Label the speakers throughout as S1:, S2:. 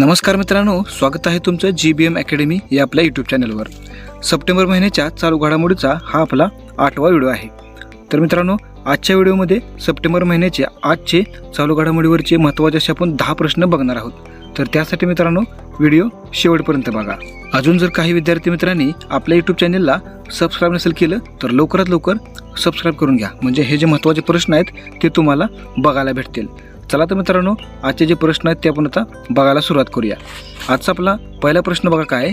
S1: नमस्कार मित्रांनो स्वागत आहे तुमचं जी बी एम अकॅडमी या आपल्या यूट्यूब चॅनलवर सप्टेंबर महिन्याच्या चालू घडामोडीचा हा आपला आठवा व्हिडिओ आहे. तर मित्रांनो आजच्या व्हिडिओमध्ये सप्टेंबर महिन्याचे आजचे चालू घडामोडीवरचे महत्त्वाचे असे आपण दहा प्रश्न बघणार आहोत. तर त्यासाठी मित्रांनो व्हिडिओ शेवटपर्यंत बघा. अजून जर काही विद्यार्थी मित्रांनी आपल्या यूट्यूब चॅनलला सबस्क्राईब नसेल केलं तर लवकरात लवकर सबस्क्राईब करून घ्या. म्हणजे हे जे महत्त्वाचे प्रश्न आहेत ते तुम्हाला बघायला भेटतील. चला तर मित्रांनो आजचे जे प्रश्न आहेत ते आपण आता बघायला सुरुवात करूया. आजचा आपला पहिला प्रश्न बघा काय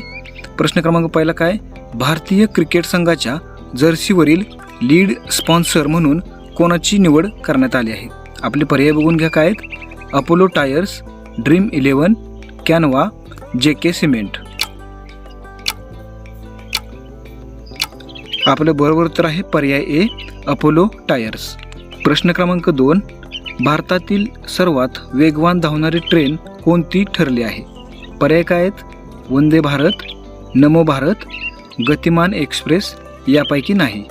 S1: प्रश्न क्रमांक पहिला काय भारतीय क्रिकेट संघाच्या जर्सीवरील लीड स्पॉन्सर म्हणून कोणाची निवड करण्यात आली आहे? आपले पर्याय बघून घ्या काय आहेत? Apollo tyres dream eleven Canva J K cement. आपलं बरोबर उत्तर आहे पर्याय ए अपोलो टायर्स. प्रश्न क्रमांक दोन भारतातील सर्वात वेगवान धावणारी ट्रेन कोणती ठरली आहे? पर्याय काय आहेत? वंदे भारत नमो भारत गतिमान एक्सप्रेस यापैकी नाही.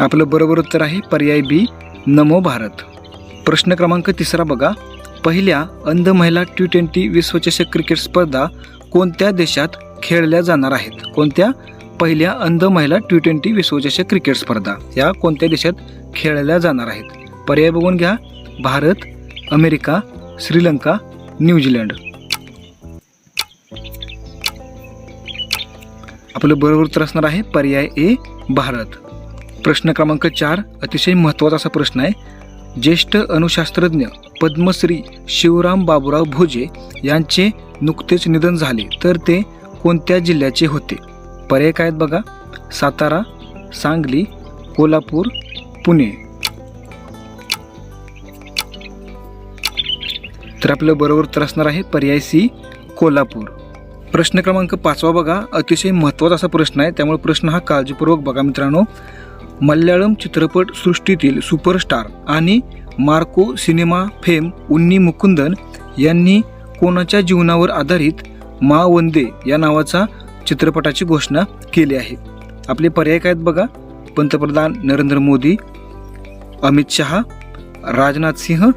S1: आपलं बरोबर उत्तर आहे पर्याय बी नमो भारत. प्रश्न क्रमांक तिसरा बघा. पहिल्या अंध महिला टी ट्वेंटी विश्वचषक क्रिकेट स्पर्धा कोणत्या देशात खेळल्या जाणार आहेत? कोणत्या? पहिल्या अंध महिला टी ट्वेंटी विश्वचषक क्रिकेट स्पर्धा. या कोणत्या देशात खेळल्या जाणार आहेत? पर्याय बघून घ्या. भारत अमेरिका श्रीलंका न्यूझीलंड आपलं बरोबर उत्तर असणार आहे पर्याय ए भारत. प्रश्न क्रमांक चार अतिशय महत्त्वाचा असा प्रश्न आहे. ज्येष्ठ अणुशास्त्रज्ञ पद्मश्री शिवराम बाबूराव भोजे यांचे नुकतेच निधन झाले तर ते कोणत्या जिल्ह्याचे होते? पर्याय काय आहेत बघा. सातारा सांगली कोल्हापूर पुणे. तर आपलं बरोबर उत्तर असणार आहे पर्याय सी कोल्हापूर. प्रश्न क्रमांक पाचवा बघा. अतिशय महत्त्वाचा असा प्रश्न आहे. त्यामुळे प्रश्न हा काळजीपूर्वक बघा मित्रांनो. मल्याळम चित्रपट सृष्टीतील सुपरस्टार आणि Marco cinema fame Unni Mukundan यांनी कोणाच्या जीवनावर आधारित मा वंदे या नावाचा चित्रपटाची घोषणा केली आहे. आपले पर्याय काय आहेत बघा? पंतप्रधान नरेंद्र मोदी अमित शहा राजनाथ सिंह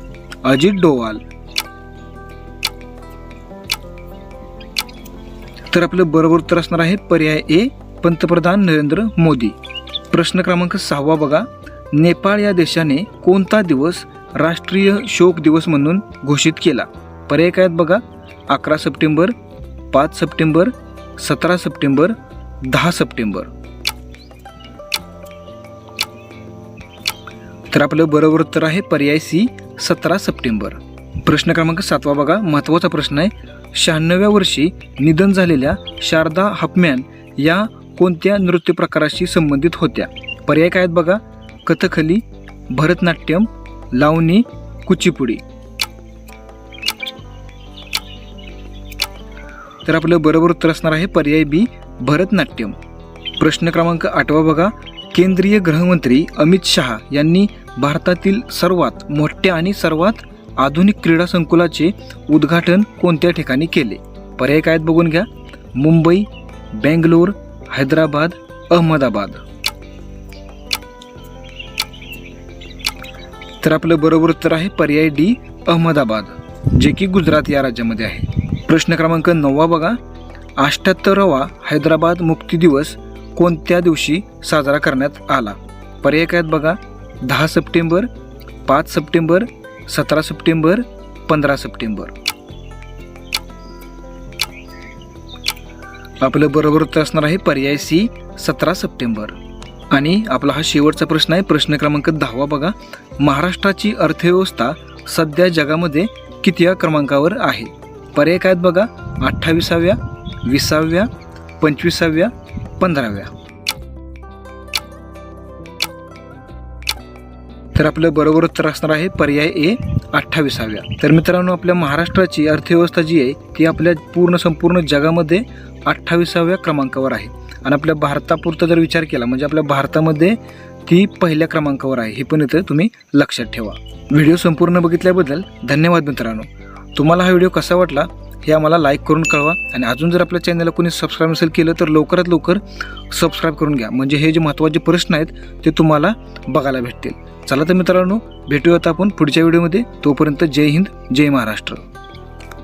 S1: अजित डोवाल. तर आपलं बरोबर उत्तर असणार आहे पर्याय ए पंतप्रधान नरेंद्र मोदी. प्रश्न क्रमांक सहावा बघा. नेपाळ या देशाने कोणता दिवस राष्ट्रीय शोक दिवस म्हणून घोषित केला? पर्याय काय आहेत बघा? अकरा सप्टेंबर पाच सप्टेंबर सतरा सप्टेंबर दहा सप्टेंबर. तर आपलं बरोबर उत्तर आहे पर्याय सी सतरा सप्टेंबर. प्रश्न क्रमांक सातवा बघा. महत्त्वाचा प्रश्न आहे. शहाण्णव्या वर्षी निधन झालेल्या शारदा हपम्यान या कोणत्या नृत्य प्रकाराशी संबंधित होत्या? पर्याय काय आहेत बघा? कथकली भरतनाट्यम लावणी कुचिपुडी. तर आपलं बरोबर उत्तर असणार आहे पर्याय बी भरतनाट्यम. प्रश्न क्रमांक आठवा बघा. केंद्रीय गृहमंत्री अमित शहा यांनी भारतातील सर्वात मोठ्या आणि सर्वात आधुनिक क्रीडा संकुलाचे उद्घाटन कोणत्या ठिकाणी केले? पर्याय काय आहेत बघून घ्या. मुंबई बेंगलोर हैदराबाद अहमदाबाद. तर आपलं बरोबर उत्तर आहे पर्याय डी अहमदाबाद जे की गुजरात या राज्यामध्ये आहे. प्रश्न क्रमांक नववा बघा. अष्ट्याहत्तरावा हैदराबाद मुक्ती दिवस कोणत्या दिवशी साजरा करण्यात आला? पर्याय काय बघा. दहा सप्टेंबर पाच सप्टेंबर सतरा सप्टेंबर पंधरा सप्टेंबर. आपलं बरोबर उत्तर असणार आहे पर्याय सी सतरा सप्टेंबर. आणि आपला हा शेवटचा प्रश्न आहे. प्रश्न क्रमांक दहावा बघा. महाराष्ट्राची अर्थव्यवस्था सध्या जगामध्ये कितव्या क्रमांकावर आहे? पर्याय काय आहेत बघा? अठ्ठावीसाव्या विसाव्या पंचवीसाव्या पंधराव्या. तर आपलं बरोबर उत्तर असणार आहे पर्याय ए अठ्ठावीसाव्या. तर मित्रांनो आपल्या महाराष्ट्राची अर्थव्यवस्था जी आहे ती आपल्या पूर्ण संपूर्ण जगामध्ये अठ्ठावीसाव्या क्रमांकावर आहे. आणि आपल्या भारतापुरता जर विचार केला म्हणजे आपल्या भारतामध्ये ती पहिल्या क्रमांकावर आहे. हे पण इथं तुम्ही लक्षात ठेवा. व्हिडिओ संपूर्ण बघितल्याबद्दल धन्यवाद मित्रांनो. तुम्हाला हा व्हिडिओ कसा वाटला हे आम्हाला लाईक करून कळवा. आणि अजून जर आपल्या चॅनलला कोणी सबस्क्राईब नसेल केलं तर लवकरात लवकर सबस्क्राईब करून घ्या. म्हणजे हे जे महत्त्वाचे प्रश्न आहेत ते तुम्हाला बघायला भेटतील. चला तर मित्रांनो भेटूयात आपण पुढच्या व्हिडिओमध्ये तोपर्यंत जय हिंद जय महाराष्ट्र.